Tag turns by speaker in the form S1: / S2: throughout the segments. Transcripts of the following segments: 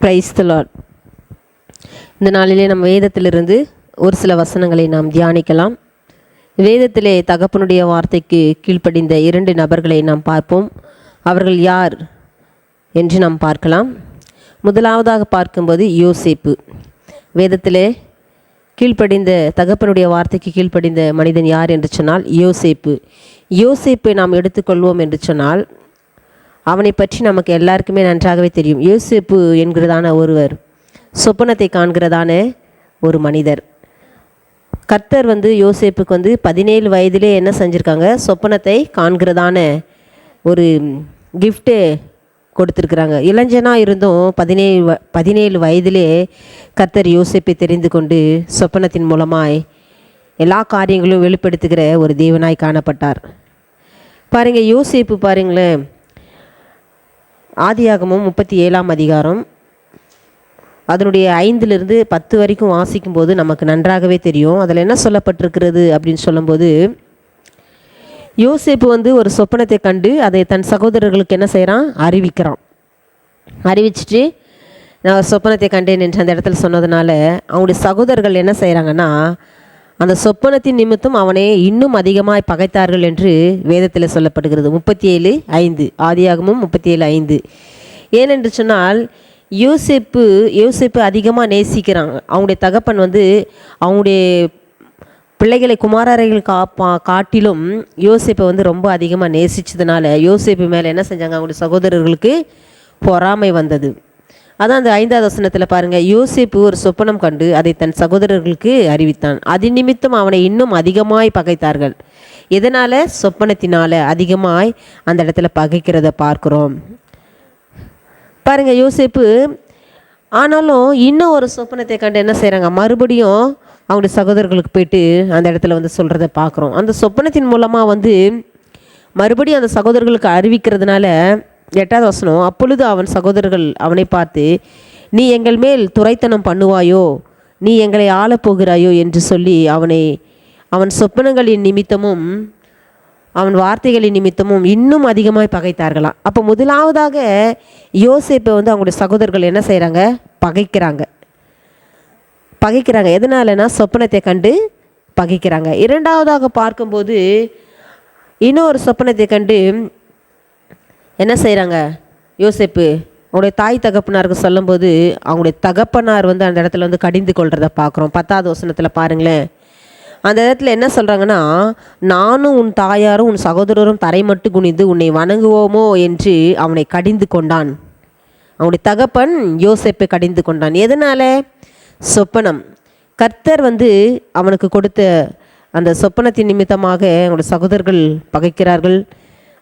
S1: Price இந்த நாளிலே நம்ம வேதத்திலிருந்து ஒரு சில வசனங்களை நாம் தியானிக்கலாம். வேதத்திலே தகப்பனுடைய வார்த்தைக்கு கீழ்ப்படிந்த இரண்டு நபர்களை நாம் பார்ப்போம். அவர்கள் யார் என்று நாம் பார்க்கலாம். முதலாவதாக பார்க்கும்போது யோசேப்பு. வேதத்திலே கீழ்ப்படிந்த தகப்பனுடைய வார்த்தைக்கு கீழ்ப்படிந்த மனிதன் யார் என்று சொன்னால் யோசேப்பு. யோசேப்பை நாம் எடுத்துக்கொள்வோம் என்று சொன்னால் அவனை பற்றி நமக்கு எல்லாருக்குமே நன்றாகவே தெரியும். யோசேப்பு என்கிறதான ஒருவர் சொப்பனத்தை காண்கிறதான ஒரு மனிதர். கர்த்தர் வந்து யோசேப்புக்கு வந்து பதினேழு வயதிலே என்ன செஞ்சுருக்காங்க? சொப்பனத்தை காண்கிறதான ஒரு கிஃப்ட்டு கொடுத்துருக்குறாங்க. இளைஞனாக இருந்தும் பதினேழு வ பதினேழு வயதிலே கர்த்தர் யோசேப்பை தெரிந்து கொண்டு சொப்பனத்தின் மூலமாய் எல்லா காரியங்களும் வெளிப்படுத்துகிற ஒரு தேவனாய் காணப்பட்டார். பாருங்கள் யோசேப்பு பாருங்களேன். ஆதியாகமும் முப்பத்தி ஏழாம் அதிகாரம். அதனுடைய ஐந்திலிருந்து பத்து வரைக்கும் வாசிக்கும்போது நமக்கு நன்றாகவே தெரியும். அதில் என்ன சொல்லப்பட்டிருக்கிறது அப்படின்னு சொல்லும்போது யோசேப்பு வந்து ஒரு சொப்பனத்தை கண்டு அதை தன் சகோதரர்களுக்கு என்ன செய்கிறான்? அறிவிக்கிறான். அறிவிச்சிட்டு நான் ஒரு சொப்பனத்தை கண்டேன் என்று அந்த இடத்துல சொன்னதுனால அவனுடைய சகோதரர்கள் என்ன செய்கிறாங்கன்னா அந்த சொப்பனத்தின் நிமித்தம் அவனை இன்னும் அதிகமாய் பகைத்தார்கள் என்று வேதத்தில் சொல்லப்படுகிறது. முப்பத்தி ஏழு ஐந்து ஆதியாகமும் முப்பத்தி ஏழு ஐந்து. ஏனென்று சொன்னால் யோசேப்பு யோசிப்பு அதிகமாக நேசிக்கிறாங்க அவங்களுடைய தகப்பன் வந்து அவங்களுடைய பிள்ளைகளை குமாரரைகள் காப்பா காட்டிலும் யோசிப்பை வந்து ரொம்ப அதிகமாக நேசித்ததுனால யோசிப்பு மேலே என்ன செஞ்சாங்க? அவங்களுடைய சகோதரர்களுக்கு பொறாமை வந்தது. அதான் அந்த ஐந்தாவது வசனத்தில் பாருங்கள் யோசேப்பு ஒரு சொப்பனம் கண்டு அதை தன் சகோதரர்களுக்கு அறிவித்தான். அது நிமித்தம் அவனை இன்னும் அதிகமாய் பகைத்தார்கள். எதனால்? சொப்பனத்தினால அதிகமாய் அந்த இடத்துல பகைக்கிறத பார்க்குறோம். பாருங்க யோசேப்பு ஆனாலும் இன்னும் ஒரு சொப்பனத்தை கண்டு என்ன செய்கிறாங்க மறுபடியும் அவங்களுடைய சகோதரர்களுக்கு போயிட்டு அந்த இடத்துல வந்து சொல்கிறத பார்க்குறோம். அந்த சொப்பனத்தின் மூலமாக வந்து மறுபடியும் அந்த சகோதரர்களுக்கு அறிவிக்கிறதுனால எட்டாவது வசனம் அப்பொழுது அவன் சகோதரர்கள் அவனை பார்த்து நீ எங்கள் மேல் துரைத்தனம் பண்ணுவாயோ? நீ எங்களை ஆளப்போகிறாயோ என்று சொல்லி அவனை அவன் சொப்பனங்களின் நிமித்தமும் அவன் வார்த்தைகளின் நிமித்தமும் இன்னும் அதிகமாய் பகைத்தார்களாம். அப்போ முதலாவதாக யோசிப்பை வந்து அவங்களுடைய சகோதரர்கள் என்ன செய்கிறாங்க பகைக்கிறாங்க. பகைக்கிறாங்க. எதனாலனா சொப்பனத்தை கண்டு பகைக்கிறாங்க. இரண்டாவதாக பார்க்கும்போது இன்னொரு சொப்பனத்தை கண்டு என்ன செய்கிறாங்க யோசிப்பு அவங்களுடைய தாய் தகப்பனாருக்கு சொல்லும்போது அவங்களுடைய தகப்பனார் வந்து அந்த இடத்துல வந்து கடிந்து கொள்கிறத பார்க்குறோம். பத்தாவது வசனத்தில் பாருங்களேன். அந்த இடத்துல என்ன சொல்கிறாங்கன்னா நானும் உன் தாயாரும் உன் சகோதரரும் தரை மட்டு குனிந்து உன்னை வணங்குவோமோ? என்று அவனை கடிந்து கொண்டான். அவனுடைய தகப்பன் யோசிப்பை கடிந்து கொண்டான். எதனால? சொப்பனம். கர்த்தர் வந்து அவனுக்கு கொடுத்த அந்த சொப்பனத்தின் நிமித்தமாக அவனுடைய சகோதரர்கள் பகைக்கிறார்கள்.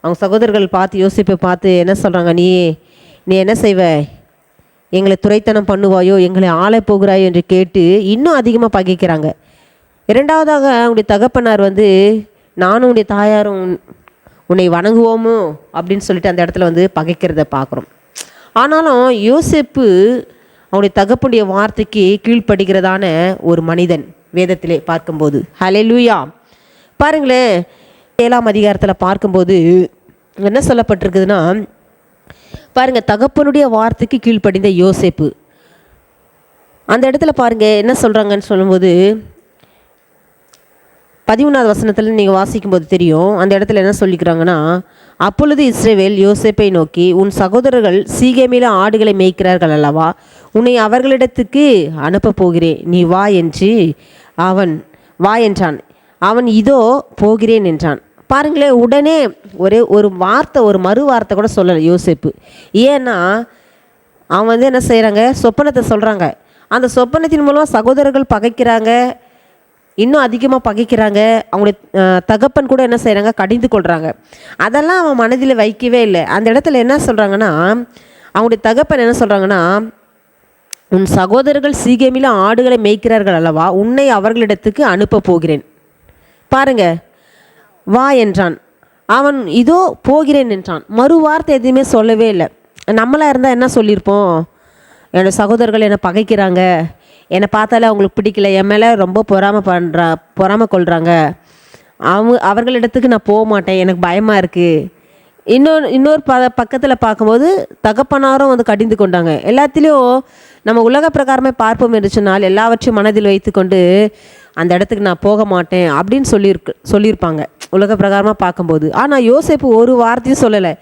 S1: அவங்க சகோதரர்கள் பார்த்து யோசிப்பை பார்த்து என்ன சொல்கிறாங்க நீ நீ என்ன செய்வ? எங்களை துறைத்தனம் பண்ணுவாயோ எங்களை ஆளை போகிறாயோ? என்று கேட்டு இன்னும் அதிகமாக பகைக்கிறாங்க. இரண்டாவதாக அவங்களுடைய தகப்பனார் வந்து நானும் உடைய தாயாரும் உன்- உன்னை வணங்குவோமோ? அப்படின்னு சொல்லிட்டு அந்த இடத்துல வந்து பகைக்கிறத பார்க்குறோம். ஆனாலும் யோசிப்பு அவனுடைய தகப்பனுடைய வார்த்தைக்கு கீழ்ப்படுகிறதான ஒரு மனிதன் வேதத்திலே பார்க்கும்போது. ஹalleluya பாருங்களேன் ஏழாம் அதிகாரத்தில் பார்க்கும்போது என்ன சொல்லப்பட்டிருக்குதுன்னா பாருங்கள் தகப்பனுடைய வார்த்தைக்கு கீழ்ப்படிந்த யோசேப்பு. அந்த இடத்துல பாருங்கள் என்ன சொல்கிறாங்கன்னு சொல்லும்போது பதிமூணாவது வசனத்தில் நீங்கள் வாசிக்கும்போது தெரியும் அந்த இடத்துல என்ன சொல்லிக்கிறாங்கன்னா அப்பொழுது இஸ்ரேவேல் யோசேப்பை நோக்கி உன் சகோதரர்கள் சீகேமில ஆடுகளை மேய்க்கிறார்கள் அல்லவா? உன்னை அவர்களிடத்துக்கு அனுப்பப் போகிறேன். நீ வா என்று அவன் வா என்றான். அவன் இதோ போகிறேன் என்றான். பாருங்களேன் உடனே ஒரே ஒரு வார்த்தை ஒரு மறு வார்த்தை கூட சொல்லலை யோசிப்பு. ஏன்னா அவன் வந்து என்ன செய்கிறாங்க சொப்பனத்தை சொல்கிறாங்க அந்த சொப்பனத்தின் மூலமாக சகோதரர்கள் பகைக்கிறாங்க. இன்னும் அதிகமாக பகைக்கிறாங்க. அவங்களுடைய தகப்பன் கூட என்ன செய்கிறாங்க கடிந்து கொள்கிறாங்க அதெல்லாம் அவன் மனதில் வைக்கவே இல்லை. அந்த இடத்துல என்ன சொல்கிறாங்கன்னா அவங்களுடைய தகப்பன் என்ன சொல்கிறாங்கன்னா உன் சகோதரர்கள் சீகமில ஆடுகளை மேய்க்கிறார்கள் அல்லவா? உன்னை அவர்களிடத்துக்கு அனுப்ப போகிறேன். பாருங்கள் வா என்றான். அவன் இதோ போகிறேன் என்றான். மறு வார்த்தை எதுவுமே சொல்லவே இல்லை. நம்மளாக இருந்தால் என்ன சொல்லியிருப்போம்? என்னோட சகோதரர்கள் என்னை பகைக்கிறாங்க. என்னை பார்த்தாலே அவங்களுக்கு பிடிக்கல. என் மேலே ரொம்ப பொறாமை பண்ணுறா பொறாமை கொள்கிறாங்க அவங்க அவர்களிடத்துக்கு நான் போக மாட்டேன். எனக்கு பயமாக இருக்குது இன்னொரு இன்னொரு ப பக்கத்தில் பார்க்கும்போது தகப்பனாரும் வந்து கடிந்து கொண்டாங்க. எல்லாத்திலையும் நம்ம உலக பிரகாரமே பார்ப்போம் என்று எல்லாவற்றையும் மனதில் வைத்துக்கொண்டு அந்த இடத்துக்கு நான் போக மாட்டேன் அப்படின்னு சொல்லியிருக்கு சொல்லியிருப்பாங்க. உலக பிரகாரமாக பார்க்கும்போது. ஆனால் யோசிப்பு ஒரு வார்த்தையும் சொல்லலை.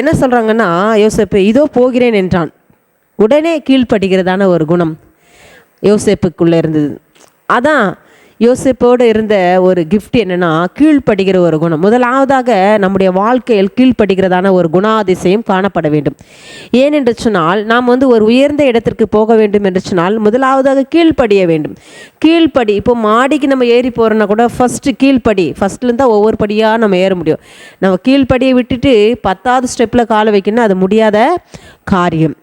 S1: என்ன சொல்கிறாங்கன்னா யோசேப்பு இதோ போகிறேன் என்றான். உடனே கீழ்ப்படுகிறதான ஒரு குணம் யோசேப்புக்குள்ளே இருந்தது. அதான் யோசிப்போடு இருந்த ஒரு கிஃப்ட் என்னென்னா கீழ்ப்படுகிற ஒரு குணம். முதலாவதாக நம்முடைய வாழ்க்கையில் கீழ்ப்படுகிறதான ஒரு குணாதிசயம் காணப்பட வேண்டும். ஏனென்று சொன்னால் நாம் வந்து ஒரு உயர்ந்த இடத்திற்கு போக வேண்டும் என்று சொன்னால் முதலாவதாக கீழ்ப்படிய வேண்டும். கீழ்ப்படி இப்போ மாடிக்கு நம்ம ஏறி போகிறோன்னா கூட ஃபஸ்ட்டு கீழ்ப்படி. ஃபஸ்ட்லேருந்து தான் ஒவ்வொரு படியாக நம்ம ஏற முடியும். நம்ம கீழ்ப்படியை விட்டுட்டு பத்தாவது ஸ்டெப்பில் காலை வைக்கணும்னா அது முடியாத காரியம்.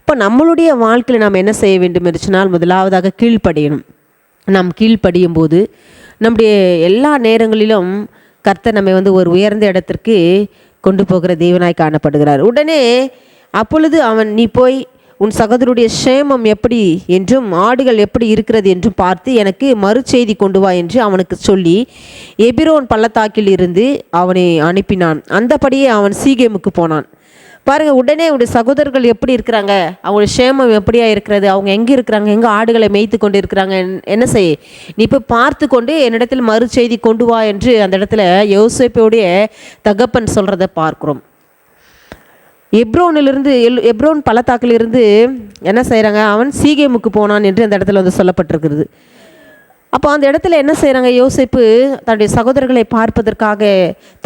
S1: இப்போ நம்மளுடைய வாழ்க்கையில் நாம் என்ன செய்ய வேண்டும் என்று சொன்னால் முதலாவதாக கீழ்ப்படியணும். நாம் கீழ்ப்படியும் போது நம்முடைய எல்லா நேரங்களிலும் கர்த்தர் நம்மை வந்து ஒரு உயர்ந்த இடத்திற்கு கொண்டு போகிற தேவனாய் காணப்படுகிறார். உடனே அப்பொழுது அவன் நீ போய் உன் சகோதரருடைய சேமம் எப்படி என்றும் ஆடுகள் எப்படி இருக்கிறது என்றும் பார்த்து எனக்கு மறுசெய்தி கொண்டு வா என்று அவனுக்கு சொல்லி எபிரோன் பள்ளத்தாக்கில் இருந்து அவனை அனுப்பினான். அந்தபடியே அவன் சீகேமுக்கு போனான். பாருங்கள் உடனே அவருடைய சகோதரர்கள் எப்படி இருக்கிறாங்க? அவங்களுடைய சேமம் எப்படியா இருக்கிறது? அவங்க எங்கே இருக்கிறாங்க? எங்கே ஆடுகளை மேய்த்து கொண்டு இருக்கிறாங்க என்- என்ன செய்? நீ இப்போ பார்த்து கொண்டு என்னிடத்தில் மறு செய்தி கொண்டு வா என்று அந்த இடத்துல யோசிப்போடைய தகப்பன் சொல்கிறத பார்க்குறோம். எப்ரோனிலிருந்து எல் எப்ரோன் பள்ளத்தாக்கிலிருந்து என்ன செய்கிறாங்க அவன் சீகேமுக்கு போனான் என்று அந்த இடத்துல வந்து சொல்லப்பட்டிருக்கிறது. அப்போ அந்த இடத்துல என்ன செய்கிறாங்க யோசிப்பு தன்னுடைய சகோதரர்களை பார்ப்பதற்காக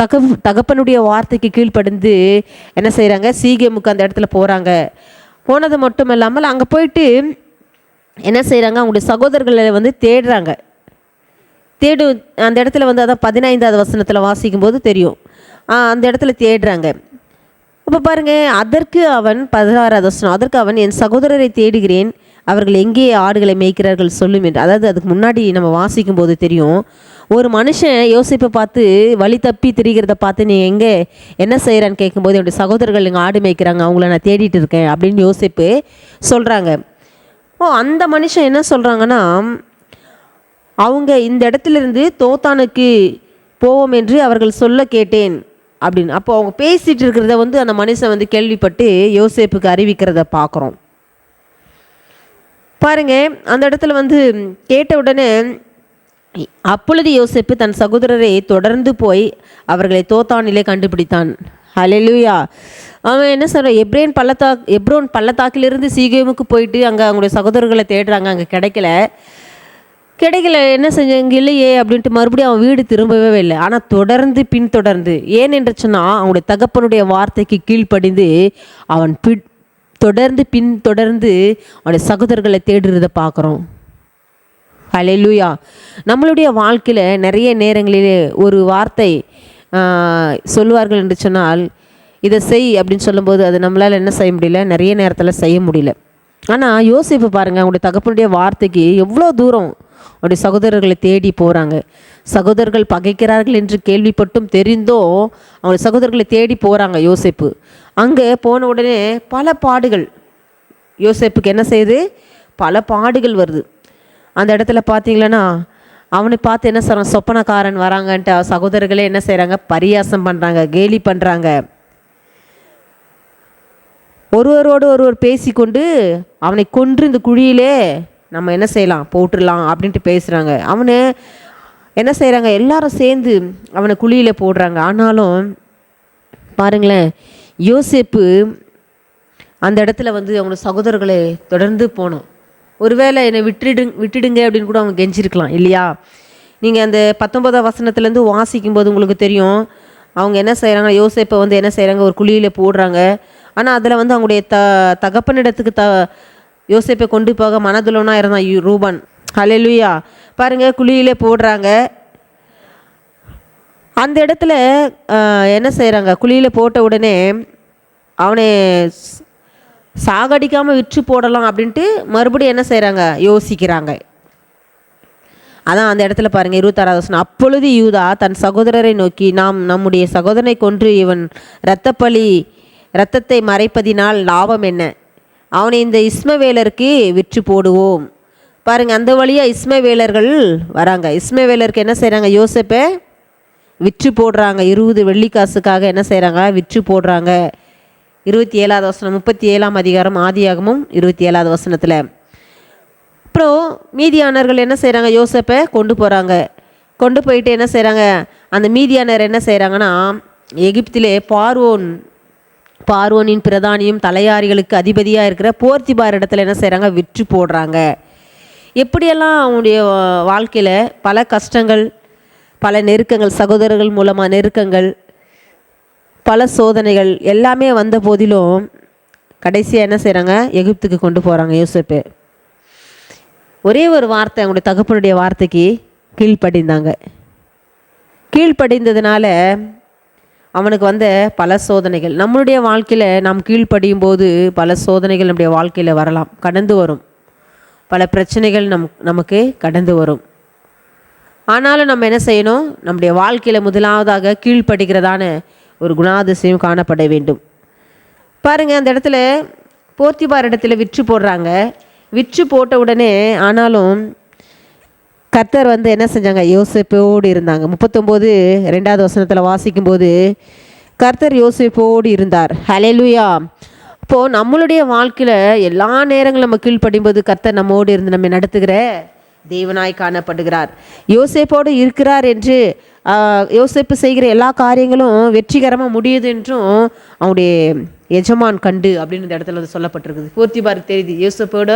S1: தக தகப்பனுடைய வார்த்தைக்கு கீழ்ப்படிந்து என்ன செய்கிறாங்க சீகேமுக்கு அந்த இடத்துல போகிறாங்க போனது மட்டும் இல்லாமல் அங்கே போயிட்டு என்ன செய்கிறாங்க அவங்களுடைய சகோதரர்களை வந்து தேடுறாங்க. தேடு அந்த இடத்துல வந்து அதான் பதினைந்தாவது வசனத்தில் வாசிக்கும்போது தெரியும். அந்த இடத்துல தேடுறாங்க. அப்போ பாருங்க அதற்கு அவன் பதினாறாவது வசனம் அதற்கு அவன் என் சகோதரரை தேடுகிறேன். அவர்கள் எங்கே ஆடுகளை மேய்க்கிறார்கள் சொல்லும் என்று. அதாவது அதுக்கு முன்னாடி நம்ம வாசிக்கும் போது தெரியும். ஒரு மனுஷன் யோசிப்பை பார்த்து வழி தப்பி திரிகிறத பார்த்து நீ எங்கே என்ன செய்கிறான்னு கேட்கும்போது என்னுடைய சகோதரர்கள் இங்கே ஆடு மேய்க்கிறாங்க அவங்கள நான் தேடிட்டு இருக்கேன் அப்படின்னு யோசிப்பு சொல்கிறாங்க ஓ அந்த மனுஷன் என்ன சொல்கிறாங்கன்னா அவங்க இந்த இடத்துலேருந்து தோத்தானுக்கு போவோம் என்று அவர்கள் சொல்ல கேட்டேன் அப்படின்னு. அப்போ அவங்க பேசிகிட்டு இருக்கிறத வந்து அந்த மனுஷன் வந்து கேள்விப்பட்டு யோசிப்புக்கு அறிவிக்கிறத பார்க்குறோம். பாருங்க அந்த இடத்துல வந்து கேட்ட உடனே அப்பொழுது யோசிப்பு தன் சகோதரரை தொடர்ந்து போய் அவர்களை தோத்தானிலே கண்டுபிடித்தான். ஹலெலுயா அவன் என்ன சொல்கிறான் எப்ரேன் பள்ளத்தா எப்ரோன் பள்ளத்தாக்கிலிருந்து சீகேமுக்கு போயிட்டு அங்கே அவங்களுடைய சகோதரர்களை தேடுறாங்க அங்கே கிடைக்கல. கிடைக்கல என்ன செஞ்சாங்க இல்லையே அப்படின்ட்டு மறுபடியும் அவன் வீடு திரும்பவே இல்லை. ஆனால் தொடர்ந்து பின்தொடர்ந்து ஏன் என்று சொன்னால் அவனுடைய தகப்பனுடைய வார்த்தைக்கு கீழ்ப்படிந்து அவன் பிட் தொடர்ந்து பின் தொடர்ந்து அவனுடைய சகோதரர்களை தேடுறதை பார்க்குறோம். அலையிலூயா நம்மளுடைய வாழ்க்கையில் நிறைய நேரங்களிலே ஒரு வார்த்தை சொல்லுவார்கள் என்று சொன்னால் இதை செய் அப்படின்னு சொல்லும்போது அது நம்மளால் என்ன செய்ய முடியல? நிறைய நேரத்தில் செய்ய முடியல. ஆனால் யோசிப்பு பாருங்கள் அவங்களுடைய தகப்பனுடைய வார்த்தைக்கு எவ்வளோ தூரம் அவருடைய சகோதரர்களை தேடி போகிறாங்க சகோதரர்கள் பகைக்கிறார்கள் என்று கேள்விப்பட்டும் தெரிந்தோ அவங்க சகோதரர்களை தேடி போகிறாங்க யோசிப்பு. அங்கே போன உடனே பல பாடுகள். யோசேப்புக்கு என்ன செய்யுது பல பாடுகள் வருது. அந்த இடத்துல பார்த்தீங்களன்னா அவனை பார்த்து என்ன சொல்கிறான் சொப்பனக்காரன் வராங்கன்ட்டு சகோதரர்களே என்ன செய்கிறாங்க பரியாசம் பண்ணுறாங்க கேலி பண்ணுறாங்க ஒருவரோடு ஒருவர் பேசிக்கொண்டு அவனை கொன்று இந்த குழியிலே நம்ம என்ன செய்யலாம்? போட்டுடலாம் அப்படின்ட்டு பேசுகிறாங்க அவனை என்ன செய்கிறாங்க எல்லாரும் சேர்ந்து அவனை குழியில் போடுறாங்க. ஆனாலும் பாருங்களேன் யோசேப்பு அந்த இடத்துல வந்து அவங்களோட சகோதரர்களை தொடர்ந்து போனோம். ஒருவேளை என்னை விட்டுடு விட்டுடுங்க அப்படின்னு கூட அவங்க கெஞ்சிருக்கலாம் இல்லையா? நீங்கள் அந்த பத்தொன்பதாம் வசனத்துலேருந்து வாசிக்கும்போது உங்களுக்கு தெரியும் அவங்க என்ன செய்கிறாங்க யோசேப்பை வந்து என்ன செய்கிறாங்க ஒரு குழியில் போடுறாங்க. ஆனால் அதில் வந்து அவங்களுடைய த தகப்பனிடத்துக்கு த யோசேப்பை கொண்டு போக மனதுலனா இருந்தான் ரூபன். ஹலெலுயா பாருங்கள் குழியிலே போடுறாங்க. அந்த இடத்துல என்ன செய்கிறாங்க குழியில் போட்ட உடனே அவனை சாகடிக்காமல் விற்று போடலாம் அப்படின்ட்டு மறுபடியும் என்ன செய்கிறாங்க யோசிக்கிறாங்க. அதான் அந்த இடத்துல பாருங்கள் இருபத்தாறாவது வசனம். அப்பொழுது யூதா தன் சகோதரரை நோக்கி நாம் நம்முடைய சகோதரனை கொன்று இவன் இரத்தப்பழி இரத்தத்தை மறைப்பதினால் லாபம் என்ன? அவனை இந்த இஸ்மவேலருக்கு விற்று போடுவோம். பாருங்கள் அந்த வழியாக இஸ்மவேலர்கள் வராங்க. இஸ்மவேலருக்கு என்ன செய்கிறாங்க யோசேப்பை விற்று போடுறாங்க. இருபது வெள்ளிக்காசுக்காக என்ன செய்கிறாங்க விற்று போடுறாங்க. இருபத்தி ஏழாவது வசனம் முப்பத்தி ஏழாம் அதிகாரம் ஆதியாகமும் இருபத்தி ஏழாவது வசனத்தில். அப்புறம் மீதியானர்கள் என்ன செய்கிறாங்க யோசப்பை கொண்டு போகிறாங்க கொண்டு போயிட்டு என்ன செய்கிறாங்க அந்த மீதியானர் என்ன செய்கிறாங்கன்னா எகிப்திலே பார்வோன் பார்வோனின் பிரதானியும் தலையாரிகளுக்கு அதிபதியாக இருக்கிற போர்த்திபார் இடத்துல என்ன செய்கிறாங்க விற்று போடுறாங்க. எப்படியெல்லாம் அவனுடைய வாழ்க்கையில் பல கஷ்டங்கள் பல நெருக்கங்கள் சகோதரர்கள் மூலமாக நெருக்கங்கள் பல சோதனைகள் எல்லாமே வந்த போதிலும் கடைசியாக என்ன செய்கிறாங்க எகிப்துக்கு கொண்டு போகிறாங்க யோசப்பு. ஒரே ஒரு வார்த்தை அவங்களுடைய தகப்பனுடைய வார்த்தைக்கு கீழ்ப்படிந்தாங்க. கீழ்ப்படிந்ததுனால அவனுக்கு வந்த பல சோதனைகள். நம்மளுடைய வாழ்க்கையில் நாம் கீழ்ப்படியும் போது பல சோதனைகள் நம்முடைய வாழ்க்கையில் வரலாம். கடந்து வரும். பல பிரச்சனைகள் நம் நமக்கு கடந்து வரும். ஆனாலும் நம்ம என்ன செய்யணும்? நம்முடைய வாழ்க்கையில் முதலாவதாக கீழ்ப்படுகிறதான ஒரு குணாதிசயம் காணப்பட வேண்டும். பாருங்கள் அந்த இடத்துல போர்த்திபார் இடத்துல விற்று போடுறாங்க. விற்று போட்ட உடனே ஆனாலும் கர்த்தர் வந்து என்ன செஞ்சாங்க? யோசிப்போடு இருந்தாங்க. முப்பத்தொம்போது ரெண்டாவது வசனத்தில் வாசிக்கும்போது கர்த்தர் யோசிப்போடு இருந்தார். ஹலெலுயா இப்போது நம்மளுடைய வாழ்க்கையில் எல்லா நேரங்களும் நம்ம கீழ்ப்படியும்போது கர்த்தர் நம்மோடு இருந்து நம்ம நடத்துகிற தேவனாய் காணப்படுகிறார். யோசேப்போடு இருக்கிறார் என்று யோசிப்பு யோசேப்பு செய்கிற எல்லா காரியங்களும் வெற்றிகரமாக முடியுது என்றும் அவனுடைய எஜமான் கண்டு அப்படின்னு இந்த இடத்துல வந்து சொல்லப்பட்டிருக்குது. போர்த்திபாருக்கு தெரியுது. யோசேப்போட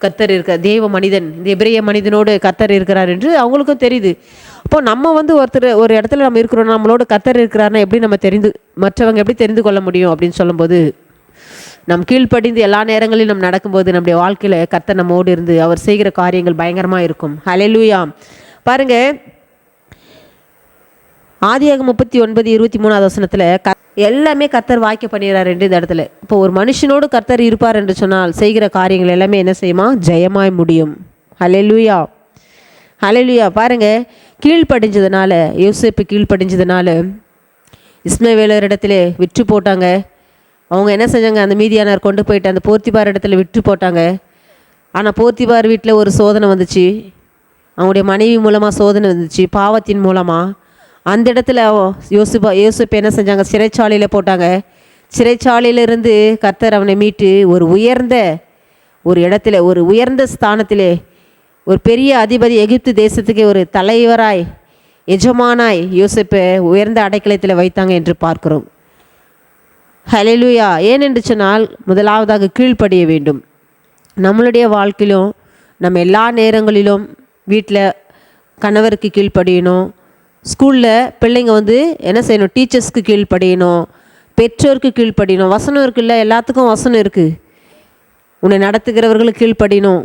S1: கத்தர் இருக்க தேவ மனிதன் இந்த எபிரிய மனிதனோடு கத்தர் இருக்கிறார் என்று அவங்களுக்கும் தெரியுது. அப்போ நம்ம வந்து ஒருத்தர் ஒரு இடத்துல நம்ம இருக்கிறோம் நம்மளோட கத்தர் இருக்கிறாருன்னா எப்படி நம்ம தெரிந்து மற்றவங்க எப்படி தெரிந்து கொள்ள முடியும் அப்படின்னு சொல்லும்போது நம் கீழ்ப்படிந்து எல்லா நேரங்களிலும் நம் நடக்கும்போது நம்முடைய வாழ்க்கையில் கர்த்தர் நம்மோடு இருந்து அவர் செய்கிற காரியங்கள் பயங்கரமாக இருக்கும். ஹalleluya பாருங்க. ஆதியாக முப்பத்தி ஒன்பது இருபத்தி மூணாவது வசனத்தில் க எல்லாமே கர்த்தர் வாய்க்க பண்ணிடுறார் என்று இந்த இடத்துல. இப்போ ஒரு மனுஷனோடு கர்த்தர் இருப்பார் என்று சொன்னால் செய்கிற காரியங்கள் எல்லாமே என்ன செய்யுமா? ஜெயமாய் முடியும். ஹalleluya ஹலெலுயா பாருங்க. கீழ்ப்படிஞ்சதுனால யோசிப்பு கீழ்ப்படிஞ்சதுனால இஸ்மவேலர் இடத்துல விற்று போட்டாங்க. அவங்க என்ன செஞ்சாங்க? அந்த மீதியானார் கொண்டு போயிட்டு அந்த போர்த்திபார் இடத்துல விட்டு போட்டாங்க. ஆனால் போர்த்திபார் வீட்டில் ஒரு சோதனை வந்துச்சு. அவங்களுடைய மனைவி மூலமாக சோதனை வந்துச்சு. பாவத்தின் மூலமாக அந்த இடத்துல அவ- யோசிப்பா என்ன செஞ்சாங்க? சிறைச்சாலையில் போட்டாங்க. சிறைச்சாலையிலிருந்து கர்த்தர் அவனை மீட்டு ஒரு உயர்ந்த ஒரு இடத்துல ஒரு உயர்ந்த ஸ்தானத்திலே ஒரு பெரிய அதிபதி எகிப்து தேசத்துக்கு ஒரு தலைவராய் எஜமானாய் யோசிப்பை உயர்ந்த அடைக்கலத்தில் வைத்தாங்க என்று பார்க்கிறோம். ஹலெலுயா ஏனென்று சொன்னால் முதலாவதாக கீழ்ப்படிய வேண்டும். நம்மளுடைய வாழ்க்கையிலும் நம்ம எல்லா நேரங்களிலும் வீட்டில் கணவருக்கு கீழ்ப்படியணும். ஸ்கூலில் பிள்ளைங்க வந்து என்ன செய்யணும்? டீச்சர்ஸ்க்கு கீழ்ப்படியணும். பெற்றோருக்கு கீழ்ப்படியணும். வசனம் இருக்குல்ல எல்லாத்துக்கும் வசனம் இருக்குது உன்னை நடத்துகிறவர்களுக்கு கீழ்ப்படியணும்.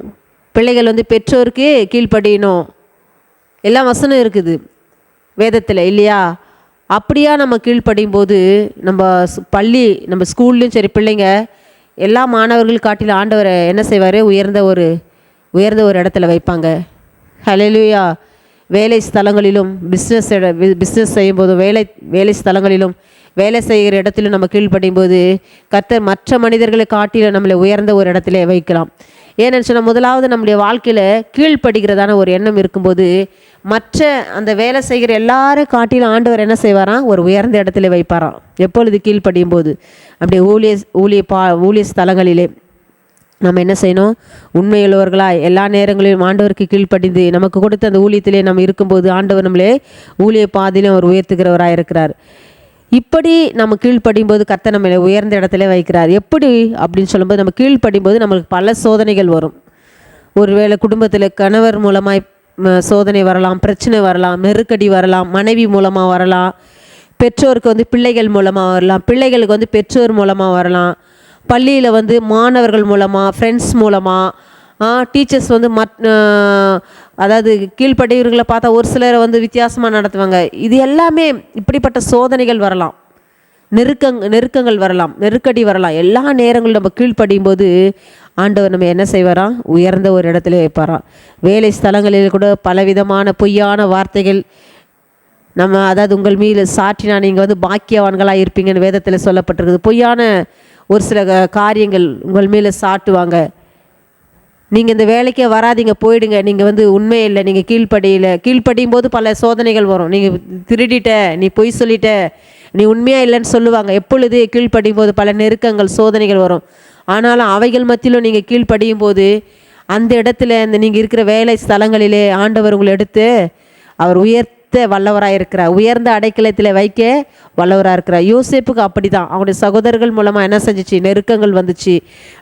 S1: பிள்ளைகள் வந்து பெற்றோருக்கு கீழ்ப்படியணும். எல்லாம் வசனம் இருக்குது. வேதத்தில் இல்லையா? அப்படியா நம்ம கீழ்ப்படியும் போது நம்ம ஸ்- பள்ளி நம்ம ஸ்கூல்லையும் சரி பிள்ளைங்க எல்லா மாணவர்கள் காட்டிலும் ஆண்டவரை என்ன செய்வார்? உயர்ந்த ஒரு உயர்ந்த ஒரு இடத்துல வைப்பாங்க. ஹலெலுயா வேலை ஸ்தலங்களிலும் பிஸ்னஸ் பிஸ்னஸ் செய்யும்போதும் வேலை வேலை ஸ்தலங்களிலும் வேலை செய்கிற இடத்திலும் நம்ம கீழ்ப்படியும் போது கர்த்தர் மற்ற மனிதர்களை காட்டிலும் நம்மளை உயர்ந்த ஒரு இடத்துல வைக்கலாம். ஏன்னு சொன்னால் முதலாவது நம்முடைய வாழ்க்கையில் கீழ்ப்படுகிறதான ஒரு எண்ணம் இருக்கும்போது மற்ற அந்த வேலை செய்கிற எல்லாரும் காட்டிலும் ஆண்டவர் என்ன செய்வாராம் ஒரு உயர்ந்த இடத்துல வைப்பாராம். எப்பொழுது கீழ்ப்படியும் போது? அப்படியே ஊழிய ஊழிய பா ஊழிய ஸ்தலங்களிலே நம்ம என்ன செய்யணும்? உண்மையுள்ளவர்களாய் எல்லா நேரங்களிலும் ஆண்டவருக்கு கீழ்ப்படிந்து நமக்கு கொடுத்த அந்த ஊழியத்திலே நம்ம இருக்கும்போது ஆண்டவர் நம்மளே ஊழிய பாதையிலும் அவர் உயர்த்துகிறவராக இருக்கிறார் இப்படி நம்ம கீழ்ப்படியும் போது கர்த்தர் நம்மளை உயர்ந்த இடத்துல வைக்கிறார். எப்படி? அப்படின்னு சொல்லும்போது நம்ம கீழ்ப்படியும் போது நம்மளுக்கு பல சோதனைகள் வரும். ஒருவேளை குடும்பத்தில் கணவர் மூலமாய் சோதனை வரலாம் பிரச்சனை வரலாம் நெருக்கடி வரலாம் மனைவி மூலமாக வரலாம் பெற்றோருக்கு வந்து பிள்ளைகள் மூலமாக வரலாம் பிள்ளைகளுக்கு வந்து பெற்றோர் மூலமாக வரலாம் பள்ளியில் வந்து மாணவர்கள் மூலமாக ஃப்ரெண்ட்ஸ் மூலமாக டீச்சர்ஸ் வந்து மத் அதாவது கீழ்ப்படியவர்களை பார்த்தா ஒரு சிலரை வந்து வித்தியாசமாக நடத்துவாங்க. இது எல்லாமே இப்படிப்பட்ட சோதனைகள் வரலாம். நெருக்கங் நெருக்கங்கள் வரலாம். நெருக்கடி வரலாம். எல்லா நேரங்களும் நம்ம கீழ்ப்படியும் போது ஆண்டவர் நம்ம என்ன செய்வாராம் உயர்ந்த ஒரு இடத்துல வைப்பாராம் வேலை ஸ்தலங்களில் கூட பலவிதமான பொய்யான வார்த்தைகள் நம்ம அதாவது உங்கள் மீது சாற்றினா நீங்கள் வந்து பாக்கியவான்களாக இருப்பீங்கன்னு வேதத்தில் சொல்லப்பட்டிருக்குது. பொய்யான ஒரு சில காரியங்கள் உங்கள் மேலே சாட்டுவாங்க. நீங்கள் இந்த வேலைக்கே வராதீங்க போயிடுங்க. நீங்கள் வந்து உண்மையே இல்லை நீங்கள் கீழ்ப்படியில் கீழ்ப்படியும் போது பல சோதனைகள் வரும். நீங்கள் திருடிட்ட நீ பொய் சொல்லிட்ட நீ உண்மையாக இல்லைன்னு சொல்லுவாங்க. எப்பொழுது கீழ்ப்படியும் போது பல நெருக்கங்கள் சோதனைகள் வரும். ஆனாலும் அவைகள் மத்தியிலும் நீங்கள் கீழ்ப்படியும் போது அந்த இடத்துல இந்த நீங்கள் இருக்கிற வேலை ஸ்தலங்களிலே ஆண்டவர் உங்களை எடுத்து அவர் உயர்த்த வல்லவராக இருக்கிறார். உயர்ந்த அடைக்கலத்தில் வைக்க வல்லவராக இருக்கிறார். யோசேப்புக்கு அப்படி தான் அவனுடைய சகோதரர்கள் மூலமாக என்ன செஞ்சுச்சு? நெருக்கங்கள் வந்துச்சு.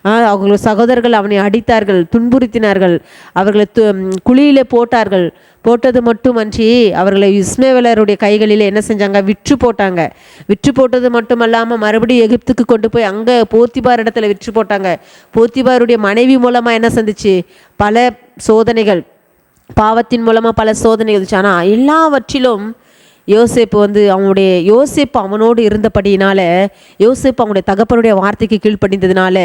S1: ஆ, அவங்க சகோதரர்கள் அவனை அடித்தார்கள் துன்புறுத்தினார்கள். அவர்களை து குழியிலே போட்டார்கள். போட்டது மட்டுமன்றி அவர்களை இஸ்மேவலருடைய கைகளில் என்ன செஞ்சாங்க? விற்று போட்டாங்க. விற்று போட்டது மட்டுமல்லாமல் மறுபடியும் எகிப்துக்கு கொண்டு போய் அங்கே போத்திபார் இடத்துல விற்று போட்டாங்க. போத்திபாருடைய மனைவி மூலமாக என்ன செஞ்சுச்சு பல சோதனைகள். பாவத்தின் மூலமாக பல சோதனை இருந்துச்சு ஆனால் எல்லாவற்றிலும் யோசிப்பு வந்து அவனுடைய யோசிப்பு அவனோடு இருந்தபடியினால யோசிப்பு அவனுடைய தகப்பனுடைய வார்த்தைக்கு கீழ்ப்படிந்ததுனால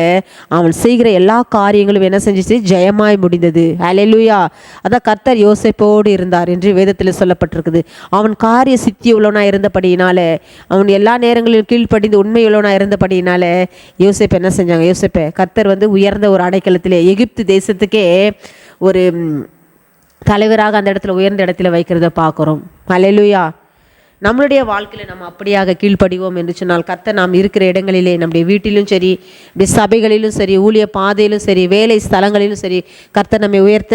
S1: அவன் செய்கிற எல்லா காரியங்களும் என்ன செஞ்சிச்சு? ஜெயமாய் முடிந்தது. அலையலுயா அதான் கர்த்தர் யோசிப்போடு இருந்தார் என்று வேதத்தில் சொல்லப்பட்டிருக்குது. அவன் காரிய சித்தி உள்ளவனாக இருந்தபடியினால அவன் எல்லா நேரங்களிலும் கீழ்ப்படிந்து உண்மை உள்ளவனாக இருந்தபடியினால யோசிப்பு என்ன செஞ்சாங்க? யோசிப்பை கர்த்தர் வந்து உயர்ந்த ஒரு அடைக்கலத்திலே எகிப்து தேசத்துக்கே ஒரு தலைவராக அந்த இடத்துல உயர்ந்த இடத்துல வைக்கிறத பார்க்குறோம். அலையிலுயா நம்மளுடைய வாழ்க்கையில் நம்ம அப்படியாக கீழ்ப்படிவோம் என்று சொன்னால் கர்த்தர் நாம் இருக்கிற இடங்களிலே நம்முடைய வீட்டிலும் சரி இப்படி சபைகளிலும் சரி ஊழிய பாதையிலும் சரி வேலை ஸ்தலங்களிலும் சரி கர்த்த நம்மை உயர்த்த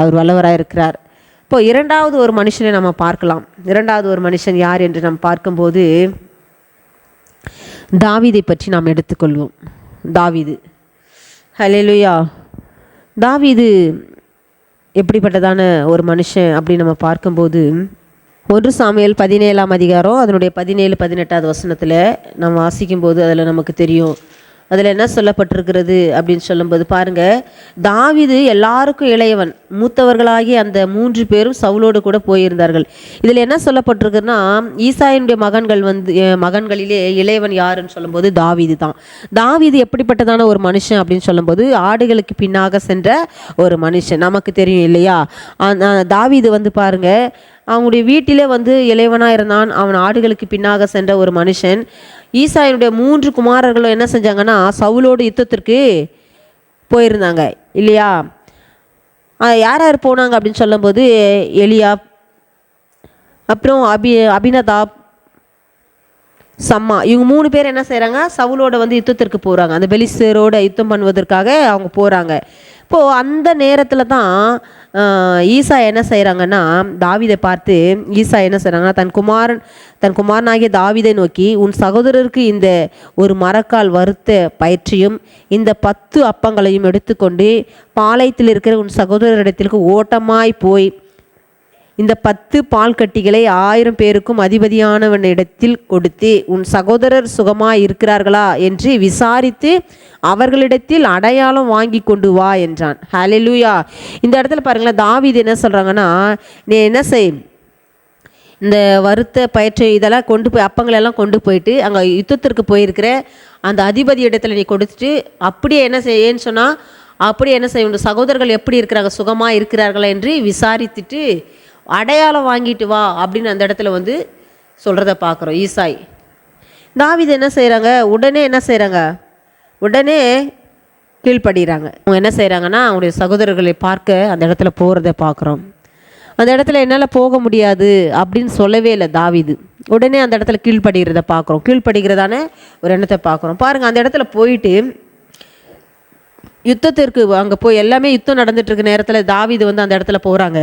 S1: அவர் வல்லவராக இருக்கிறார். இப்போ இரண்டாவது ஒரு மனுஷனை நம்ம பார்க்கலாம். இரண்டாவது ஒரு மனுஷன் யார் என்று நாம் பார்க்கும்போது தாவிதை பற்றி நாம் எடுத்துக்கொள்வோம். தாவீது. ஹalleluya தாவிது எப்படிப்பட்டதான ஒரு மனுஷன் அப்படின்னு நம்ம பார்க்கும்போது ஒன்று சாமியல் பதினேழாம் அதிகாரம் அதனுடைய பதினேழு பதினெட்டாவது வசனத்தில் நம்ம வாசிக்கும்போது அதில் நமக்கு தெரியும். அதில் என்ன சொல்லப்பட்டிருக்கிறது அப்படின்னு சொல்லும்போது பாருங்க தாவிது எல்லாருக்கும் இளையவன் மூத்தவர்களாகி அந்த மூன்று பேரும் சவுலோடு கூட போயிருந்தார்கள். இதில் என்ன சொல்லப்பட்டிருக்குன்னா ஈசாயினுடைய மகன்கள் வந்து மகன்களிலே இளையவன் யாருன்னு சொல்லும்போது தாவீது தான். தாவிது எப்படிப்பட்டதான ஒரு மனுஷன் அப்படின்னு சொல்லும்போது ஆடுகளுக்கு பின்னாக சென்ற ஒரு மனுஷன். நமக்கு தெரியும் இல்லையா? தாவிது தாவீது வந்து பாருங்க அவங்களுடைய வீட்டிலே வந்து இளையவனாக இருந்தான் அவன் ஆடுகளுக்கு பின்னாக சென்ற ஒரு மனுஷன். ஈசாயினுடைய மூன்று குமாரர்களும் என்ன செஞ்சாங்கன்னா சவுலோடு யுத்தத்திற்கு போயிருந்தாங்க. இல்லையா? யார் யார் போனாங்க அப்படின்னு சொல்லும்போது எலியா அப்புறம் அபி அபினதாப் சம்மா. இவங்க மூணு பேர் என்ன செய்கிறாங்க சவுலோட வந்து யுத்தத்திற்கு போகிறாங்க அந்த பெலிஸ்தரோட யுத்தம் பண்ணுவதற்காக அவங்க போகிறாங்க இப்போது அந்த நேரத்தில் தான் ஈசா என்ன செய்கிறாங்கன்னா தாவிதை பார்த்து ஈசா என்ன செய்கிறாங்கன்னா தன் குமாரன் தன் குமாரனாகிய தாவிதை நோக்கி உன் சகோதரருக்கு இந்த ஒரு மரக்கால் வறுத்த பயிற்சியும் இந்த பத்து அப்பங்களையும் எடுத்துக்கொண்டு பாளையத்தில் இருக்கிற உன் சகோதரரிடத்திற்கு ஓட்டமாய் போய் இந்த பத்து பால் கட்டிகளை ஆயிரம் பேருக்கும் அதிபதியானவனிடத்தில் கொடுத்து உன் சகோதரர் சுகமாய் இருக்கிறார்களா? என்று விசாரித்து அவர்களிடத்தில் அடையாளம் வாங்கி கொண்டு வா என்றான். ஹalleluya. இந்த இடத்துல பாருங்களேன் தாவிது என்ன சொல்கிறாங்கன்னா நீ என்ன செய்? இந்த வறுத்த பயிற்சி இதெல்லாம் கொண்டு போய் அப்பங்களெல்லாம் கொண்டு போயிட்டு அங்கே யுத்தத்திற்கு போயிருக்கிற அந்த அதிபதி இடத்துல நீ கொடுத்துட்டு அப்படியே என்ன செய்யன்னு சொன்னால் அப்படியே என்ன செய்ய சகோதரர்கள் எப்படி இருக்கிறாங்க? சுகமாக இருக்கிறார்களா? என்று விசாரித்துட்டு அடையாளம் வாங்கிட்டு வா அப்படின்னு அந்த இடத்துல வந்து சொல்கிறத பார்க்குறோம். ஈசாய். தாவீது என்ன செய்கிறாங்க உடனே என்ன செய்கிறாங்க உடனே கீழ்ப்படுகிறாங்க அவங்க என்ன செய்கிறாங்கன்னா அவங்களுடைய சகோதரர்களை பார்க்க அந்த இடத்துல போகிறத பார்க்குறோம். அந்த இடத்துல என்னால் போக முடியாது அப்படின்னு சொல்லவே இல்லை தாவிது. உடனே அந்த இடத்துல கீழ்ப்படுகிறத பார்க்குறோம். கீழ்ப்படுகிறதான ஒரு எண்ணத்தை பார்க்குறோம். பாருங்கள் அந்த இடத்துல போயிட்டு யுத்தத்திற்கு அங்கே போய் எல்லாமே யுத்தம் நடந்துட்டுருக்க நேரத்தில் தாவீது வந்து அந்த இடத்துல போகிறாங்க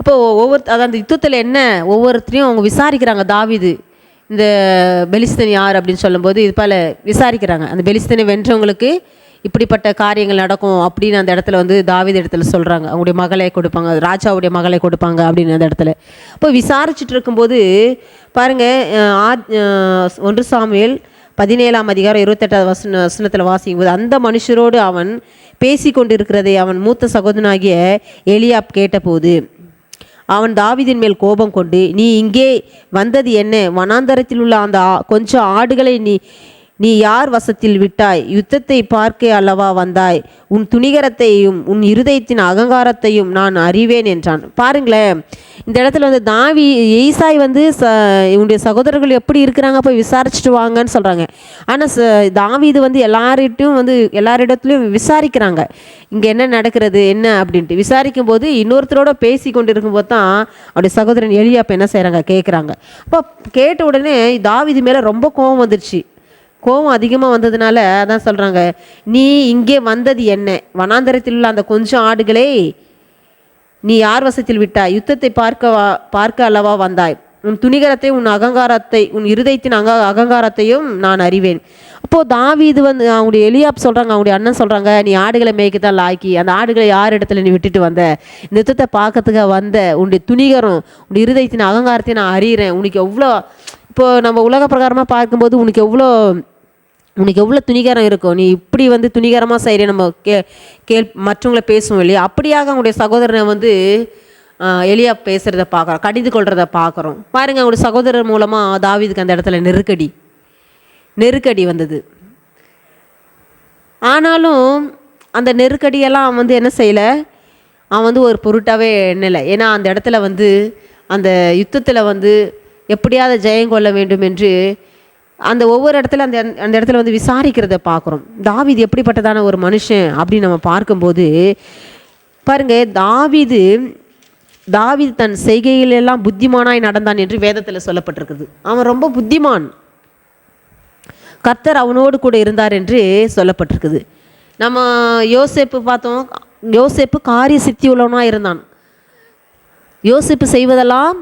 S1: அப்போ ஒவ்வொரு அதாவது அந்த யுத்தத்தில் என்ன ஒவ்வொருத்தரையும் அவங்க விசாரிக்கிறாங்க தாவிது இந்த பெலிஸ்தன் யார் அப்படின்னு சொல்லும்போது இது போல் விசாரிக்கிறாங்க. அந்த பெலிஸ்தனை வென்றவங்களுக்கு இப்படிப்பட்ட காரியங்கள் நடக்கும் அப்படின்னு அந்த இடத்துல வந்து தாவீது இடத்துல சொல்கிறாங்க அவங்களுடைய மகளை கொடுப்பாங்க ராஜாவுடைய மகளை கொடுப்பாங்க அப்படின்னு அந்த இடத்துல. இப்போ விசாரிச்சுட்டு இருக்கும்போது பாருங்கள் ஆ ஆத் ஒன்று சாமுவேல் பதினேழாம் அதிகாரம் இருபத்தெட்டாவது வசன வசனத்தில் வாசிக்கும்போது அந்த மனுஷரோடு அவன் பேசி கொண்டிருக்கிறதை அவன் மூத்த சகோதரனாகிய எலியாப் கேட்டபோது அவன் தாவிதின் மேல் கோபம் கொண்டு நீ இங்கே வந்தது என்ன? வனாந்தரத்தில் உள்ள அந்த கொஞ்சம் ஆடுகளை நீ நீ யார் வசத்தில் விட்டாய்? யுத்தத்தை பார்க்க அல்லவா வந்தாய்? உன் துணிகரத்தையும் உன் இருதயத்தின் அகங்காரத்தையும் நான் அறிவேன் என்றான். பாருங்களேன் இந்த இடத்துல வந்து தாவி ஈசாய் வந்து ச இவனுடைய சகோதரர்கள் எப்படி இருக்கிறாங்க? போய் விசாரிச்சுட்டு வாங்கன்னு சொல்கிறாங்க ஆனால் ச தாவீது வந்து எல்லார்கிட்டையும் வந்து எல்லாரிடத்துலையும் விசாரிக்கிறாங்க. இங்கே என்ன நடக்கிறது? என்ன? அப்படின்ட்டு. விசாரிக்கும் போது இன்னொருத்தரோட பேசி கொண்டு இருக்கும்போது தான் அவருடைய சகோதரன் எலியாப்ப என்ன செய்கிறாங்க கேட்குறாங்க அப்போ கேட்ட உடனே தாவீது மேலே ரொம்ப கோபம் வந்துருச்சு. கோபம் அதிகமாக வந்ததுனால அதான் சொல்கிறாங்க நீ இங்கே வந்தது என்ன? வனாந்தரத்தில் உள்ள அந்த கொஞ்சம் ஆடுகளே நீ யார் வசத்தில் விட்டாய்? யுத்தத்தை பார்க்க வா பார்க்க அல்லவா வந்தாய்? உன் துணிகரத்தை உன் அகங்காரத்தை உன் இருதயத்தின் அங்க அகங்காரத்தையும் நான் அறிவேன். அப்போது தாவீது வந்து அவங்களுடைய எலியாப் சொல்கிறாங்க அவங்களுடைய அண்ணன் சொல்கிறாங்க நீ ஆடுகளை மேய்க்க தான் லாய்க்கி. அந்த ஆடுகளை யார் இடத்துல நீ விட்டுட்டு வந்த? இந்த யுத்தத்தை பார்க்கறதுக்காக வந்த உன்னுடைய துணிகரம் உன் இருதயத்தின் அகங்காரத்தை நான் அறிகிறேன் உனக்கு எவ்வளோ இப்போ நம்ம உலக பிரகாரமாக பார்க்கும்போது உனக்கு எவ்வளோ உனக்கு எவ்வளோ துணிகரம் இருக்கும் நீ இப்படி வந்து துணிகரமாக செய்கிற நம்ம கே கேள் மற்றவங்கள பேசுவோம் இல்லையா? அப்படியாக அவங்களுடைய சகோதரனை வந்து எளியா பேசுகிறத பார்க்குறோம் கடிந்து கொள்கிறத பார்க்குறோம். பாருங்கள் அவங்களுடைய சகோதரர் மூலமாக தாவிதுக்கு அந்த இடத்துல நெருக்கடி நெருக்கடி வந்தது. ஆனாலும் அந்த நெருக்கடியெல்லாம் அவன் வந்து என்ன செய்யலை? அவன் வந்து ஒரு பொருட்டாவே எண்ணலை. ஏன்னா அந்த இடத்துல வந்து அந்த யுத்தத்தில் வந்து எப்படியாவது ஜெயம் கொள்ள வேண்டும் என்று அந்த ஒவ்வொரு இடத்துல அந்த அந்த இடத்துல வந்து விசாரிக்கிறத பார்க்குறோம். தாவிது எப்படிப்பட்டதான ஒரு மனுஷன் அப்படின்னு நம்ம பார்க்கும்போது பாருங்க தாவிது தாவிது தன் செய்கையிலெல்லாம் புத்திமானாய் நடந்தான் என்று வேதத்தில் சொல்லப்பட்டிருக்குது. அவன் ரொம்ப புத்திமான். கர்த்தர் அவனோடு கூட இருந்தார் என்று சொல்லப்பட்டிருக்குது. நம்ம யோசேப்பு பார்த்தோம் யோசேப்பு காரிய சித்தி உள்ளவனாக இருந்தான். யோசிப்பு செய்வதெல்லாம்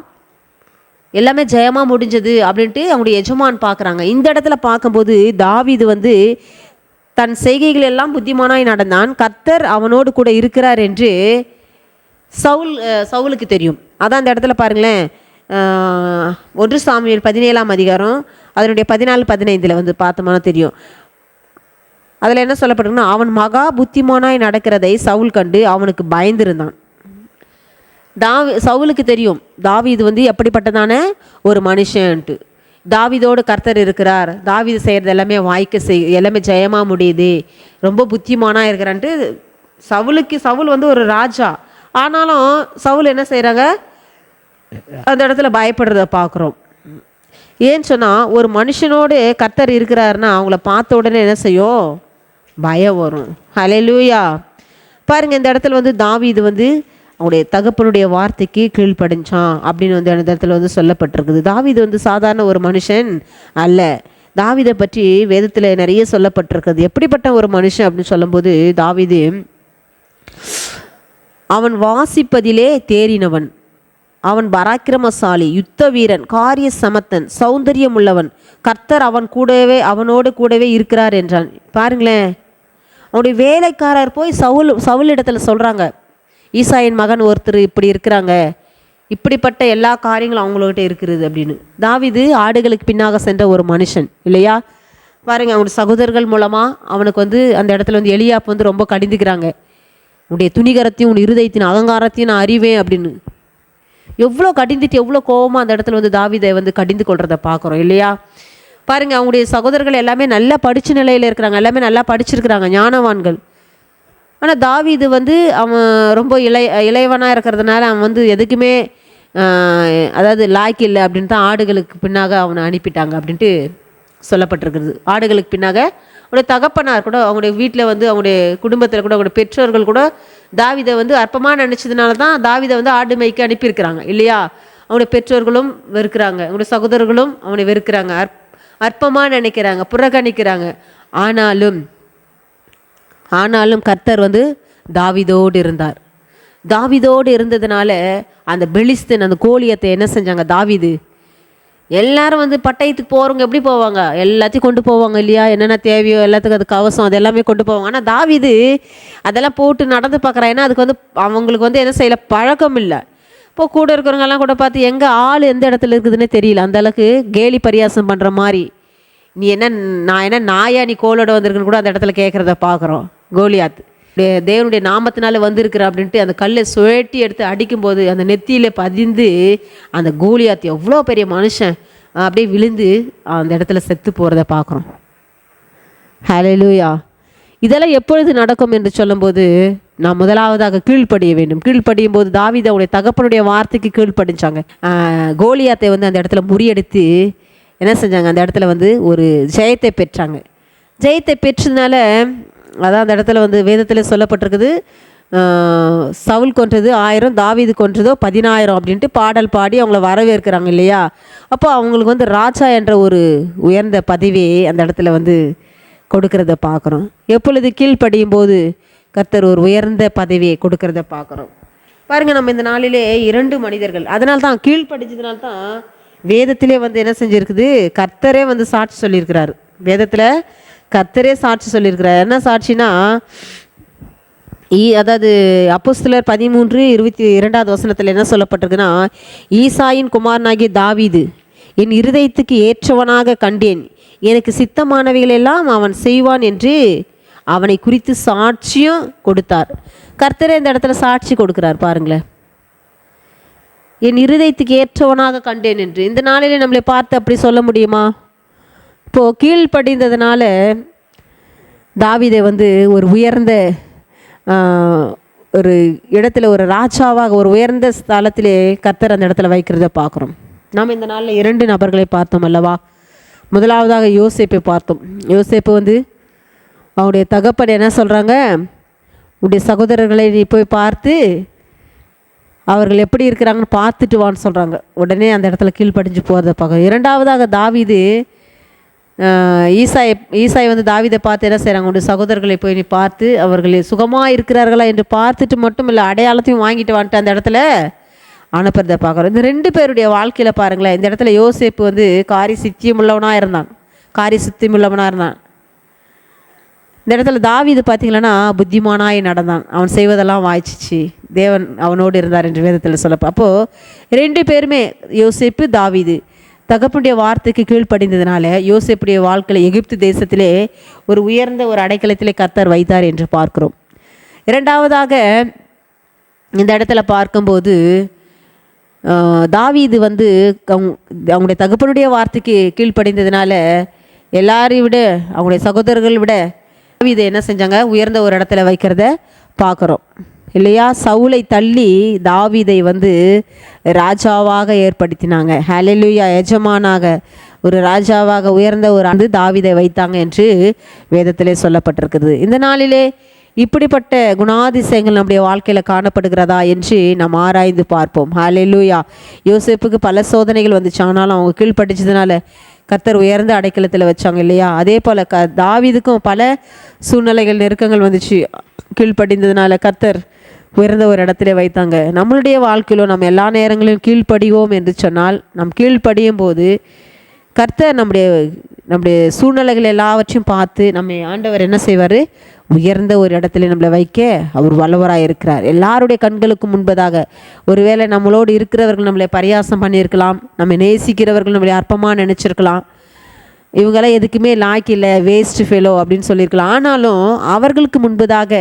S1: எல்லாமே ஜெயமாக முடிஞ்சது அப்படின்ட்டு அவங்களுடைய எஜமான் பார்க்குறாங்க. இந்த இடத்துல பார்க்கும்போது தாவிது வந்து தன் செய்கைகள் எல்லாம் புத்திமானாய் நடந்தான். கர்த்தர் அவனோடு கூட இருக்கிறார் என்று சவுல் சவுலுக்கு தெரியும். அதான் அந்த இடத்துல பாருங்களேன். ஒன்று சாமியல் பதினேழாம் அதிகாரம் அதனுடைய பதினாலு பதினைந்தில் வந்து பார்த்தோம்னா தெரியும். அதில் என்ன சொல்லப்பட்டிருக்குன்னா அவன் மகா புத்திமானாய் நடக்கிறதை சவுல் கண்டு அவனுக்கு பயந்திருந்தான். தாவி சவுலுக்கு தெரியும் தாவீது வந்து எப்படிப்பட்டதான ஒரு மனுஷன்ட்டு. தாவிதோடு கர்த்தர் இருக்கிறார். தாவீது செய்கிறது எல்லாமே வாய்க்க செய் எல்லாமே ஜெயமாக முடியுது. ரொம்ப புத்திமானாக இருக்கிறான்ட்டு சவுலுக்கு சவுல் வந்து ஒரு ராஜா. ஆனாலும் சவுல் என்ன செய்கிறாங்க அந்த இடத்துல பயப்படுறத பார்க்குறோம் ஏன்னு சொன்னால் ஒரு மனுஷனோடு கர்த்தர் இருக்கிறாருன்னா அவங்கள பார்த்த உடனே என்ன செய்யும்? பயம் வரும். ஹலே லூயா பாருங்கள் இந்த இடத்துல வந்து தாவி இது வந்து அவங்களுடைய தகப்பனுடைய வார்த்தைக்கு கீழ்ப்படிஞ்சான் அப்படின்னு வந்து அந்த இடத்துல வந்து சொல்லப்பட்டிருக்குது. தாவீது வந்து சாதாரண ஒரு மனுஷன் அல்ல. தாவிதை பற்றி வேதத்தில் நிறைய சொல்லப்பட்டிருக்குது. எப்படிப்பட்ட ஒரு மனுஷன் அப்படின்னு சொல்லும்போது தாவீது அவன் வாசிப்பதிலே தேறினவன். அவன் பராக்கிரமசாலி யுத்த வீரன் காரிய சமத்தன் சௌந்தரியம் உள்ளவன் கர்த்தர் அவன் கூடவே அவனோடு கூடவே இருக்கிறார் என்றான். பாருங்களேன். அவனுடைய வேலைக்காரர் போய் சவுல் சவுல் இடத்துல சொல்கிறாங்க ஈசாயின் மகன் ஒருத்தர் இப்படி இருக்கிறாங்க. இப்படிப்பட்ட எல்லா காரியங்களும் அவங்கள்கிட்ட இருக்கிறது அப்படின்னு. தாவிது ஆடுகளுக்கு பின்னாக சென்ற ஒரு மனுஷன் இல்லையா? பாருங்க அவனுடைய சகோதரர்கள் மூலமாக அவனுக்கு வந்து அந்த இடத்துல வந்து எளியாப்பு வந்து ரொம்ப கடிந்துக்கிறாங்க. உன்னுடைய துணிகரத்தையும் உன் இருதயத்தின் அகங்காரத்தையும் நான் அறிவேன் அப்படின்னு. எவ்வளோ கடிந்துட்டு எவ்வளோ கோவமாக அந்த இடத்துல வந்து தாவிதை வந்து கடிந்து கொள்றத பார்க்குறோம் இல்லையா? பாருங்க அவங்களுடைய சகோதரர்கள் எல்லாமே நல்லா படித்த நிலையில் இருக்கிறாங்க எல்லாமே நல்லா படிச்சிருக்கிறாங்க ஞானவான்கள். ஆனால் தாவிது வந்து அவன் ரொம்ப இளைய இளையவனாக இருக்கிறதுனால அவன் வந்து எதுக்குமே அதாவது லாய்க்கு இல்லை அப்படின்னு தான் ஆடுகளுக்கு பின்னாக அவனை அனுப்பிட்டாங்க அப்படின்ட்டு சொல்லப்பட்டிருக்கிறது. ஆடுகளுக்கு பின்னாக அவனுடைய தகப்பனார் கூட அவங்களுடைய வீட்டில் வந்து அவங்களுடைய குடும்பத்தில் கூட அவங்களுடைய பெற்றோர்கள் கூட தாவிதை வந்து அற்பமாக நினச்சதுனால தான் தாவிதை வந்து ஆடு மேய்க்கு அனுப்பியிருக்கிறாங்க இல்லையா? அவனுடைய பெற்றோர்களும் வெறுக்கிறாங்க அவனுடைய சகோதரர்களும் அவனை வெறுக்கிறாங்க அற்பமாக நினைக்கிறாங்க புறக்கணிக்கிறாங்க. ஆனாலும் ஆனாலும் கர்த்தர் வந்து தாவிதோடு இருந்தார். தாவிதோடு இருந்ததுனால அந்த பெலிஸ்தன் அந்த கோழியத்தை என்ன செஞ்சாங்க? தாவிது எல்லாரும் வந்து பட்டயத்துக்கு போகிறவங்க எப்படி போவாங்க? எல்லாத்தையும் கொண்டு போவாங்க இல்லையா? என்னென்ன தேவையோ எல்லாத்துக்கும் அது கவசம் அது எல்லாமே கொண்டு போவாங்க. ஆனால் தாவிது அதெல்லாம் போட்டு நடந்து பார்க்குறான் ஏன்னா அதுக்கு வந்து அவங்களுக்கு வந்து என்ன செய்யல பழக்கம் இல்லை. இப்போ கூட இருக்கிறவங்கெல்லாம் கூட பார்த்து எங்கே ஆள் எந்த இடத்துல இருக்குதுன்னே தெரியல. அந்த அளவுக்கு கேலி பரியாசம் பண்ணுற மாதிரி. நீ என்ன நான் என்ன நாயா நீ கோலோட வந்திருக்குன்னு கூட அந்த இடத்துல கேட்குறத பார்க்குறோம். கோலியாத். தே- தேவனுடைய நாமத்தினால வந்திருக்கிற அப்படின்ட்டு அந்த கல்லை சுழட்டி எடுத்து அடிக்கும்போது அந்த நெத்தியில் பதிந்து அந்த கோலியாத் எவ்வளோ பெரிய மனுஷன் அப்படியே விழுந்து அந்த இடத்துல செத்து போகிறத பார்க்குறோம். ஹலலூயா இதெல்லாம் எப்பொழுது நடக்கும் என்று சொல்லும்போது நான் முதலாவதாக கீழ்ப்படிய வேண்டும். கீழ்ப்படியும் போது தாவித அவனுடைய தகப்பனுடைய வார்த்தைக்கு கீழ்ப்படிச்சாங்க கோலியாத்தை வந்து அந்த இடத்துல முறியடித்து என்ன செஞ்சாங்க? அந்த இடத்துல வந்து ஒரு ஜெயத்தை பெற்றாங்க. ஜெயத்தை பெற்றதுனால அதான் அந்த இடத்துல வந்து வேதத்தில் சொல்லப்பட்டிருக்குது சவுல் கொன்றது ஆயிரம் தாவீது கொன்றதோ பதினாயிரம் அப்படின்ட்டு பாடல் பாடி அவங்கள வரவேற்கிறாங்க இல்லையா? அப்போ அவங்களுக்கு வந்து ராஜா என்ற ஒரு உயர்ந்த பதவியை அந்த இடத்துல வந்து கொடுக்கறத பார்க்குறோம். எப்பொழுது கீழ்ப்படியும் போது கர்த்தர் ஒரு உயர்ந்த பதவியை கொடுக்கறத பார்க்குறோம். பாருங்கள் நம்ம இந்த நாளிலே இரண்டு மனிதர்கள் அதனால தான் கீழ்ப்படிச்சதுனால தான் வேதத்திலே வந்து என்ன செஞ்சுருக்குது? கர்த்தரே வந்து சாட்சி சொல்லியிருக்கிறாரு. வேதத்தில் கர்த்தரே சாட்சி சொல்லியிருக்கிறார். என்ன சாட்சினா ஈ அதாவது அப்போஸ்தலர் பதிமூன்று இருபத்தி இரண்டாவது வசனத்தில் என்ன சொல்லப்பட்டிருக்குன்னா ஈசாயின் குமாரனாகிய தாவிது என் இருதயத்துக்கு ஏற்றவனாக கண்டேன். எனக்கு சித்தமானவைகளெல்லாம் அவன் செய்வான் என்று அவனை குறித்து சாட்சியும் கொடுத்தார். கர்த்தரே இந்த இடத்துல சாட்சி கொடுக்கிறார் பாருங்களேன். என் இருதயத்துக்கு ஏற்றவனாக கண்டேன் என்று. இந்த நாளிலே நம்மளை பார்த்து அப்படி சொல்ல முடியுமா? இப்போது கீழ்ப்படிந்ததுனால தாவிதை வந்து ஒரு உயர்ந்த ஒரு இடத்துல ஒரு ராஜாவாக ஒரு உயர்ந்த ஸ்தலத்திலே கர்த்தர் அந்த இடத்துல வைக்கிறத பார்க்குறோம். நாம் இந்த நாளில் இரண்டு நபர்களை பார்த்தோம் அல்லவா? முதலாவதாக யோசேப்பை பார்த்தோம். யோசேப்பு வந்து அவருடைய தகப்பன் என்ன சொல்கிறாங்க உடைய சகோதரர்களை நீ போய் பார்த்து அவர்கள் எப்படி இருக்கிறாங்கன்னு பார்த்துட்டு வான்னு சொல்கிறாங்க உடனே அந்த இடத்துல கீழ்ப்படிஞ்சு போகிறத பார்க்க இரண்டாவதாக தாவிது ஈசாய் ஈசாய் வந்து தாவீதை பார்த்து என்ன செய்கிறாங்க உண்டு சகோதரர்களை போய் நீ பார்த்து அவர்கள் சுகமாக இருக்கிறார்களா என்று பார்த்துட்டு மட்டும் இல்லை அடையாளத்தையும் வாங்கிட்டு வந்துட்டு அந்த இடத்துல அனுப்புறதை பார்க்குறோம் இந்த ரெண்டு பேருடைய வாழ்க்கையில் பாருங்களேன் இந்த இடத்துல யோசேப்பு வந்து காரி சித்தியம் உள்ளவனாக இருந்தான். காரி சித்தியம் உள்ளவனாக இருந்தான். இந்த இடத்துல தாவிது பார்த்தீங்களன்னா புத்திமானாய் நடந்தான். அவன் செய்வதெல்லாம் வாய்ச்சிச்சு. தேவன் அவனோடு இருந்தார் என்று வேதத்தில் சொல்லப்போ அப்போது ரெண்டு பேருமே யோசேப்பு தாவிது. தகப்பனுடைய வார்த்தைக்கு கீழ்ப்படிந்ததுனால யோசிப்புடைய வாழ்க்கையில் எகிப்து தேசத்திலே ஒரு உயர்ந்த ஒரு அடைக்கலத்திலே கர்த்தர் வைத்தார் என்று பார்க்கிறோம். இரண்டாவதாக இந்த இடத்துல பார்க்கும்போது தாவி தாவீது வந்து அவங்க அவங்களுடைய தகப்பனுடைய வார்த்தைக்கு கீழ்ப்படிந்ததுனால எல்லாரையும் விட அவங்களுடைய சகோதரர்கள் விட தாவீதை என்ன செஞ்சாங்க? உயர்ந்த ஒரு இடத்துல வைக்கிறத பார்க்குறோம். இல்லையா? சவுலை தள்ளி தாவிதை வந்து ராஜாவாக ஏற்படுத்தினாங்க. ஹalleluya எஜமானாக ஒரு ராஜாவாக உயர்ந்த ஒரு ஆண்டு தாவிதை வைத்தாங்க என்று வேதத்திலே சொல்லப்பட்டிருக்குது இந்த நாளிலே இப்படிப்பட்ட குணாதிசயங்கள் நம்முடைய வாழ்க்கையில் காணப்படுகிறதா என்று நாம் ஆராய்ந்து பார்ப்போம். ஹalleluya. யோசேப்புக்கு பல சோதனைகள் வந்துச்சு. ஆனாலும் அவங்க கீழ்ப்படிச்சதுனால கர்த்தர் உயர்ந்த அடைக்கலத்தில் வச்சாங்க இல்லையா? அதே போல் க தாவிதுக்கும் பல சூழ்நிலைகள் நெருக்கங்கள் வந்துச்சு. கீழ்ப்படிந்ததுனால கர்த்தர் உயர்ந்த ஒரு இடத்துல வைத்தாங்க. நம்மளுடைய வாழ்க்கையிலும் நம்ம எல்லா நேரங்களிலும் கீழ்ப்படிவோம் என்று சொன்னால் நம் கீழ்ப்படியும் போது கர்த்தர் நம்முடைய நம்முடைய சூழ்நிலைகள் எல்லாவற்றையும் பார்த்து நம்ம ஆண்டவர் என்ன செய்வார்? உயர்ந்த ஒரு இடத்துல நம்மளை வைக்க அவர் வல்லவராக இருக்கிறார். எல்லாருடைய கண்களுக்கு முன்பதாக ஒருவேளை நம்மளோடு இருக்கிறவர்கள் நம்மளை பரியாசம் பண்ணியிருக்கலாம் நம்ம நேசிக்கிறவர்கள் நம்மளை அற்பமாக நினச்சிருக்கலாம். இவங்கெல்லாம் எதுக்குமே லாய்க்கு இல்லை வேஸ்ட் ஃபெலோ அப்படின்னு சொல்லியிருக்கலாம். ஆனாலும் அவர்களுக்கு முன்பதாக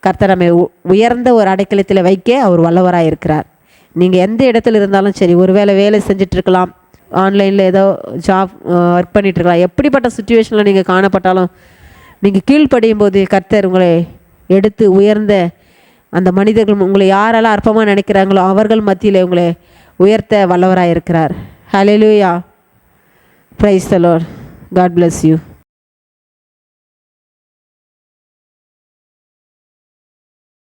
S1: கர்த்தர் நம்மை உ- உயர்ந்த ஒரு அடைக்கலத்தில் வைக்க அவர் வல்லவராக இருக்கிறார். நீங்கள் எந்த இடத்துல இருந்தாலும் சரி ஒருவேளை வேலை செஞ்சிட்ருக்கலாம் ஆன்லைனில் ஏதோ ஜாப் ஒர்க் பண்ணிகிட்ருக்கலாம் இருக்கலாம் எப்படிப்பட்ட சுச்சுவேஷனில் நீங்கள் காணப்பட்டாலும் நீங்கள் கீழ்ப்படியும் போது கர்த்தர் உங்களை எடுத்து உயர்ந்த அந்த மனிதர்கள் உங்களை யாரெல்லாம் அற்பமாக நினைக்கிறாங்களோ அவர்கள் மத்தியில் உங்களை உயர்த்த வல்லவராக இருக்கிறார். Hallelujah praise the lord God bless you